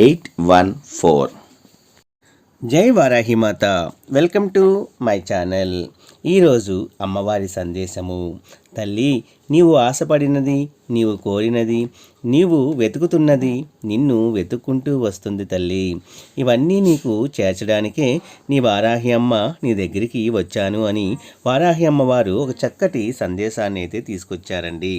eight one four జై Varahimata welcome to my channel. ఈరోజు అమ్మవారి సందేశము. తల్లి నీవు ఆశపడినది నీవు కోరినది నీవు వెతుకుతున్నది నిన్ను వెతుక్కుంటూ వస్తుంది తల్లి. ఇవన్నీ నీకు చేర్చడానికే నీ వారాహి అమ్మ నీ దగ్గరికి వచ్చాను అని వారాహి అమ్మవారు ఒక చక్కటి సందేశాన్ని అయితే తీసుకొచ్చారండి.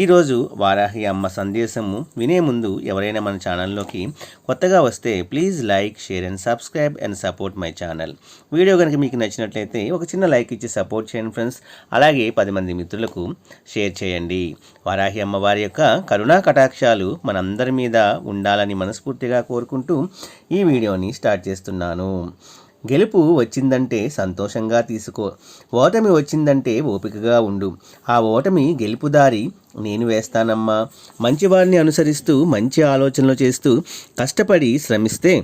ఈరోజు వారాహి అమ్మ సందేశము వినే ముందు ఎవరైనా మన ఛానల్లోకి కొత్తగా వస్తే please like share and subscribe and support my channel. Video కనుక మీకు నచ్చినట్లయితే ఒక చిన్న లైక్ ఇచ్చి సపోర్ట్ చేయండి ఫ్రెండ్స్. అలాగే పది మంది మిత్రులకు షేర్ చేయండి. వారాహి అమ్మవారి యొక్క కరుణా కటాక్షాలు మనందరి మీద ఉండాలని మనస్ఫూర్తిగా కోరుకుంటూ ఈ వీడియోని స్టార్ట్ చేస్తున్నాను. గెలుపు వచ్చిందంటే సంతోషంగా తీసుకో ఓటమి వచ్చిందంటే ఓపికగా ఉండు. ఆ ఓటమి గెలుపు దారి నేను వేస్తానమ్మా. మంచివారిని అనుసరిస్తూ మంచి ఆలోచనలు చేస్తూ కష్టపడి శ్రమిస్తే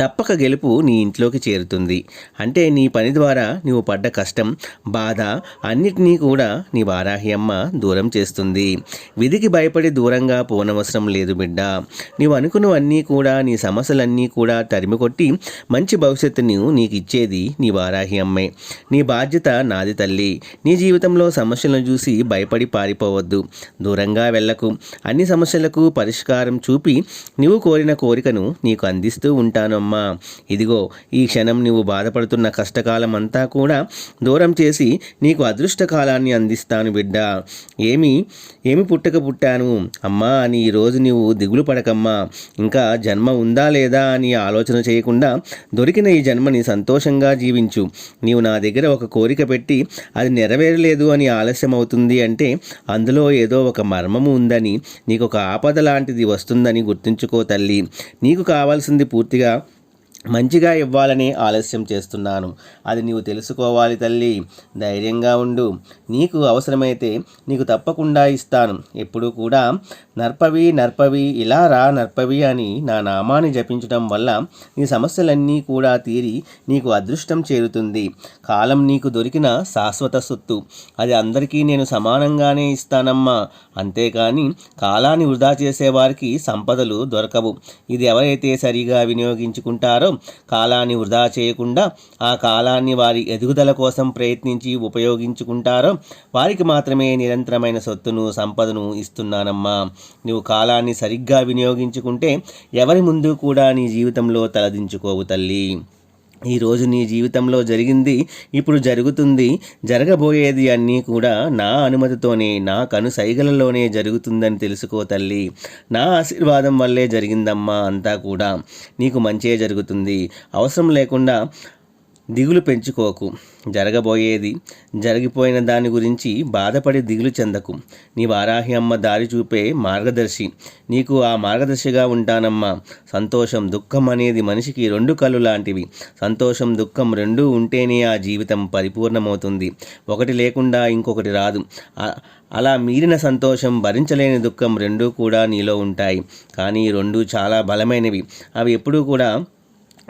తప్పక గెలుపు నీ ఇంట్లోకి చేరుతుంది. అంటే నీ పని ద్వారా నీవు పడ్డ కష్టం బాధ అన్నిటినీ కూడా నీ వారాహి అమ్మ దూరం చేస్తుంది. విధికి భయపడి దూరంగా పోనవసరం లేదు బిడ్డ. నీవు అనుకున్నవన్నీ కూడా నీ సమస్యలన్నీ కూడా తరిమికొట్టి మంచి భవిష్యత్తును నీకు ఇచ్చేది నీ వారాహి అమ్మే. నీ బాధ్యత నాది తల్లి. నీ జీవితంలో సమస్యలను చూసి భయపడి పారిపోవద్దు. దూరంగా వెళ్ళకు అన్ని సమస్యలకు పరిష్కారం చూపి నీవు కోరిన కోరికను నీకు అందిస్తూ ఉంటాను. అమ్మా ఇదిగో ఈ క్షణం నువ్వు బాధపడుతున్న కష్టకాలం అంతా కూడా దూరం చేసి నీకు అదృష్ట కాలాన్ని అందిస్తాను బిడ్డ. ఏమి ఏమి పుట్టక పుట్టాను? అమ్మా అని ఈరోజు నీవు దిగులు పడకమ్మా. ఇంకా జన్మ ఉందా లేదా అని ఆలోచన చేయకుండా దొరికిన ఈ జన్మని సంతోషంగా జీవించు. నీవు నా దగ్గర ఒక కోరిక పెట్టి అది నెరవేరలేదు అని ఆలస్యం అవుతుంది అంటే అందులో ఏదో ఒక మర్మము ఉందని నీకు ఒక ఆపద లాంటిది వస్తుందని గుర్తుంచుకో తల్లి. నీకు కావాల్సింది పూర్తిగా మంచిగా ఇవ్వాలని ఆలస్యం చేస్తున్నాను. అది నీవు తెలుసుకోవాలి తల్లి. ధైర్యంగా ఉండు. నీకు అవసరమైతే నీకు తప్పకుండా ఇస్తాను. ఎప్పుడూ కూడా నర్పవి నర్పవి ఇలా రా నర్పవి అని నా నామాన్ని జపించడం వల్ల నీ సమస్యలన్నీ కూడా తీరి నీకు అదృష్టం చేరుతుంది. కాలం నీకు దొరికిన శాశ్వత సొత్తు. అది అందరికీ నేను సమానంగానే ఇస్తానమ్మా. అంతేకాని కాలాన్ని వృధా చేసేవారికి సంపదలు దొరకవు. ఇది ఎవరైతే సరిగా వినియోగించుకుంటారో కాలాన్ని వృధా చేయకుండా ఆ కాలాన్ని వారి ఎదుగుదల కోసం ప్రయత్నించి ఉపయోగించుకుంటారో వారికి మాత్రమే నిరంతరమైన సొత్తును సంపదను ఇస్తున్నానమ్మా. నువ్వు కాలాన్ని సరిగ్గా వినియోగించుకుంటే ఎవరి ముందు కూడా నీ జీవితంలో తలదించుకోవు తల్లి. ఈరోజు నీ జీవితంలో జరిగింది ఇప్పుడు జరుగుతుంది జరగబోయేది అన్నీ కూడా నా అనుమతితోనే నా కను సైగలలోనే జరుగుతుందని తెలుసుకో తల్లి. నా ఆశీర్వాదం వల్లే జరిగిందమ్మా అంతా కూడా. నీకు మంచే జరుగుతుంది. అవసరం లేకుండా దిగులు పెంచుకోకు. జరగబోయేది జరిగిపోయిన దాని గురించి బాధపడి దిగులు చెందకు. నీ వారాహి అమ్మ దారి చూపే మార్గదర్శి. నీకు ఆ మార్గదర్శిగా ఉంటానమ్మా. సంతోషం దుఃఖం అనేది మనిషికి రెండు కళ్ళు లాంటివి. సంతోషం దుఃఖం రెండూ ఉంటేనే ఆ జీవితం పరిపూర్ణమవుతుంది. ఒకటి లేకుండా ఇంకొకటి రాదు. అలా మీరిన సంతోషం భరించలేని దుఃఖం రెండూ కూడా నీలో ఉంటాయి. కానీ రెండు చాలా బలమైనవి. అవి ఎప్పుడూ కూడా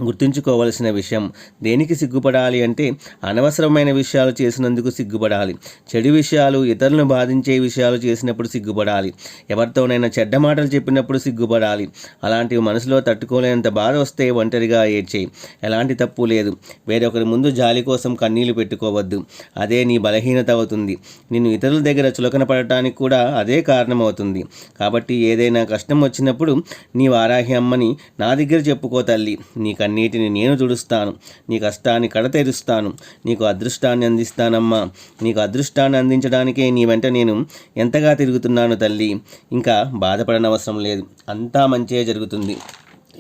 గుర్తుంచుకోవలసిన విషయం. దేనికి సిగ్గుపడాలి అంటే అనవసరమైన విషయాలు చేసినందుకు సిగ్గుపడాలి. చెడు విషయాలు ఇతరులను బాధించే విషయాలు చేసినప్పుడు సిగ్గుపడాలి. ఎవరితోనైనా చెడ్డ మాటలు చెప్పినప్పుడు సిగ్గుపడాలి. అలాంటివి మనసులో తట్టుకోలేనంత బాధ వస్తే ఒంటరిగా ఏడ్చేయి. ఎలాంటి తప్పు లేదు. వేరొకరి ముందు జాలి కోసం కన్నీళ్ళు పెట్టుకోవద్దు. అదే నీ బలహీనత అవుతుంది. నిన్ను ఇతరుల దగ్గర చులకన పడటానికి కూడా అదే కారణమవుతుంది. కాబట్టి ఏదైనా కష్టం వచ్చినప్పుడు నీ వారాహి అమ్మని నా దగ్గర చెప్పుకో తల్లి. నీ కన్నీటిని నేను తుడుస్తాను. నీ కష్టాన్ని కడతెరుస్తాను. నీకు అదృష్టాన్ని అందిస్తానమ్మా. నీకు అదృష్టాన్ని అందించడానికే నీ వెంట నేను ఎంతగా తిరుగుతున్నాను తల్లి. ఇంకా బాధపడనవసరం లేదు. అంతా మంచే జరుగుతుంది.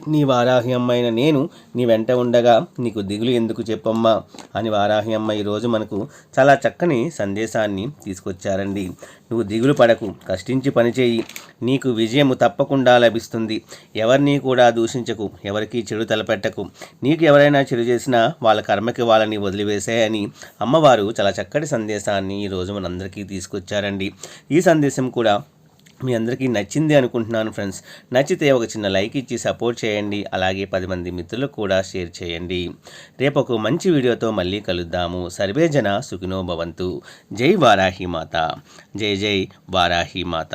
నీ వారాహి అమ్మైన నేను నీ వెంట ఉండగా నీకు దిగులు ఎందుకు చెప్పమ్మా? అని వారాహి అమ్మ ఈరోజు మనకు చాలా చక్కని సందేశాన్ని తీసుకొచ్చారండి. నువ్వు దిగులు పడకు. కష్టించి పనిచేయి నీకు విజయము తప్పకుండా లభిస్తుంది. ఎవరిని కూడా దూషించకు. ఎవరికి చెడు తలపెట్టకు. నీకు ఎవరైనా చెడు చేసినా వాళ్ళ కర్మకి వాళ్ళని వదిలివేసాయని అమ్మవారు చాలా చక్కటి సందేశాన్ని ఈరోజు మనందరికీ తీసుకొచ్చారండి. ఈ సందేశం కూడా మీ అందరికీ నచ్చింది అనుకుంటున్నాను ఫ్రెండ్స్. నచ్చితే ఒక చిన్న లైక్ ఇచ్చి సపోర్ట్ చేయండి. అలాగే పది మంది మిత్రులకు కూడా షేర్ చేయండి. రేపు ఒక మంచి వీడియోతో మళ్ళీ కలుద్దాము. సర్వే జన సుఖినో భవంతు. జై వారాహి మాత. జై జై వారాహి మాత.